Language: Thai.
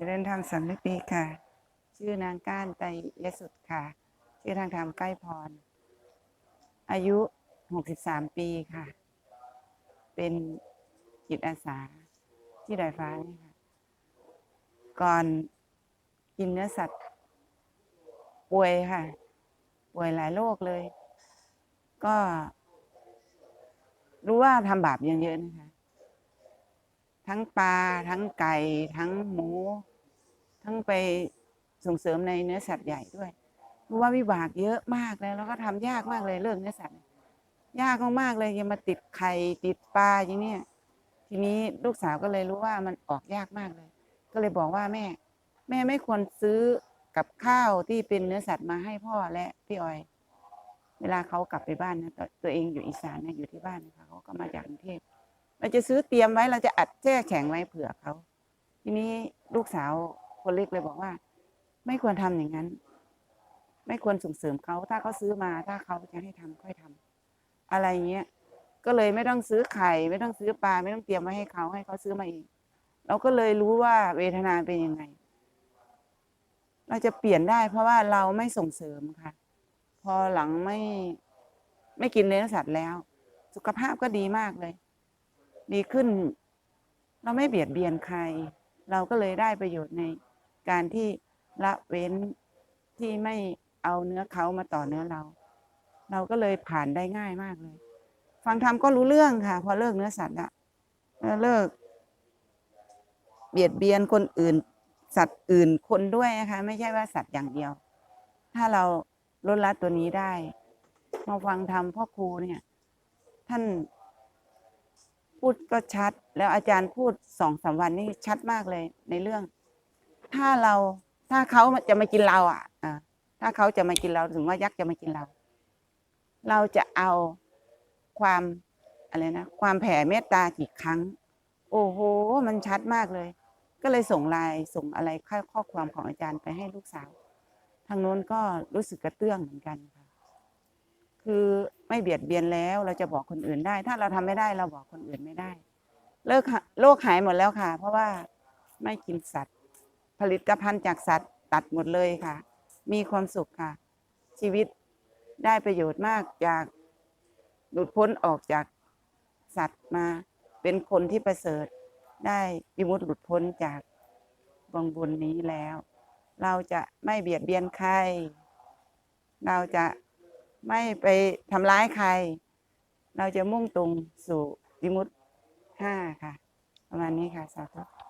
ธรรมสำนึกดีค่ะ ชื่อนางก้านไตยสุดค่ะ ชื่อทางธรรมใกล้พร อายุ 63 ปีค่ะ เป็นจิตอาสาที่ดอยฟ้านี่ค่ะ ก่อนกินเนื้อสัตว์ ป่วยค่ะ ป่วยหลายโรคเลย ก็ รู้ว่าทำบาปเยอะๆนะคะ ทั้งปลา ทั้งไก่ ทั้งหมู ไปส่งเสริมในเนื้อสัตว์ใหญ่ด้วย เพรู้ว่าวิบากเยอะมากเลยแล้วก็ทำยากมากเลยเรื่องเนื้อสัตว์ยากมากๆเลยยังมาติดไข่ติดปลาอย่างเนี้ยทีนี้ลูกสาวก็เลยรู้ว่ามันออกยากมากเลย ก็เลยบอกว่าแม่ แม่ไม่ควรซื้อกับข้าวที่เป็นเนื้อสัตว์มาให้พ่อและพี่ออย เวลาเขากลับไปบ้านนะตัวตัวเองอยู่อีสานนะอยู่ที่บ้านนะคะเขาก็มาจากกรุงเทพเราจะซื้อเตรียมไว้เราจะอัดแช่แข็งไว้เผื่อเขาทีนี้ลูกสาว คนเล็กเลยบอกว่า ไม่ควรทำอย่างนั้น ไม่ควรส่งเสริมเขาถ้าเขาซื้อมาถ้าเขาจะให้ทำค่อยทำอะไรเงี้ยก็เลยไม่ต้องซื้อไข่ ไม่ต้องซื้อปลาไม่ต้องเตรียมไว้ให้เขาให้เขาซื้อมาเองเราก็เลยรู้ว่าเวทนาเป็นยังไง เราจะเปลี่ยนได้เพราะว่าเราไม่ส่งเสริมค่ะ พอหลังไม่ไม่กินเนื้อสัตว์แล้ว สุขภาพก็ดีมากเลย ดีขึ้น เราไม่เบียดเบียนใคร เราก็เลยได้ประโยชน์ใน การที่ละเว้นที่ไม่เอาเนื้อเขามาต่อเนื้อเรา เราก็เลยผ่านได้ง่ายมากเลย ฟังธรรมก็รู้เรื่องค่ะ พอเลิกเนื้อสัตว์อะแล้วเลิก เบียดเบียนคนอื่น สัตว์อื่นคนด้วยนะคะ ไม่ใช่ว่าสัตว์อย่างเดียว ถ้าเราลดละตัวนี้ได้มาฟังธรรมพ่อครูเนี่ย ท่านพูดก็ชัด แล้วอาจารย์พูดสองสามวันนี่ชัดมากเลยในเรื่อง ถ้าเราถ้าเขาจะมากินเราอะถ้าเขาจะมากินเราถึงว่ายักษ์จะมากินเรา เราจะเอาความอะไรนะความแผ่เมตตากี่ครั้ง โอ้โห มันชัดมากเลย ก็เลยส่งไลน์ส่งอะไรข้อข้อความของอาจารย์ไปให้ลูกสาว ทางโน้นก็รู้สึกกระเตื้องเหมือนกันค่ะคือไม่เบียดเบียนแล้วเราจะบอกคนอื่นได้ ถ้าเราทำไม่ได้เราบอกคนอื่นไม่ได้ เลิกโรคหายหมดแล้วค่ะ เพราะว่าไม่กินสัตว์ ผลิตภัณฑ์จากสัตว์ตัดหมดเลยค่ะ มีความสุขค่ะ ชีวิตได้ประโยชน์มากจากหลุดพ้นออกจากสัตว์มาเป็นคนที่ประเสริฐได้วิมุตติหลุดพ้นจากวังบนนี้แล้ว เราจะไม่เบียดเบียนใคร เราจะไม่ไปทำร้ายใคร เราจะมุ่งตรงสู่วิมุตติห้าค่ะ ประมาณนี้ค่ะ สาธุ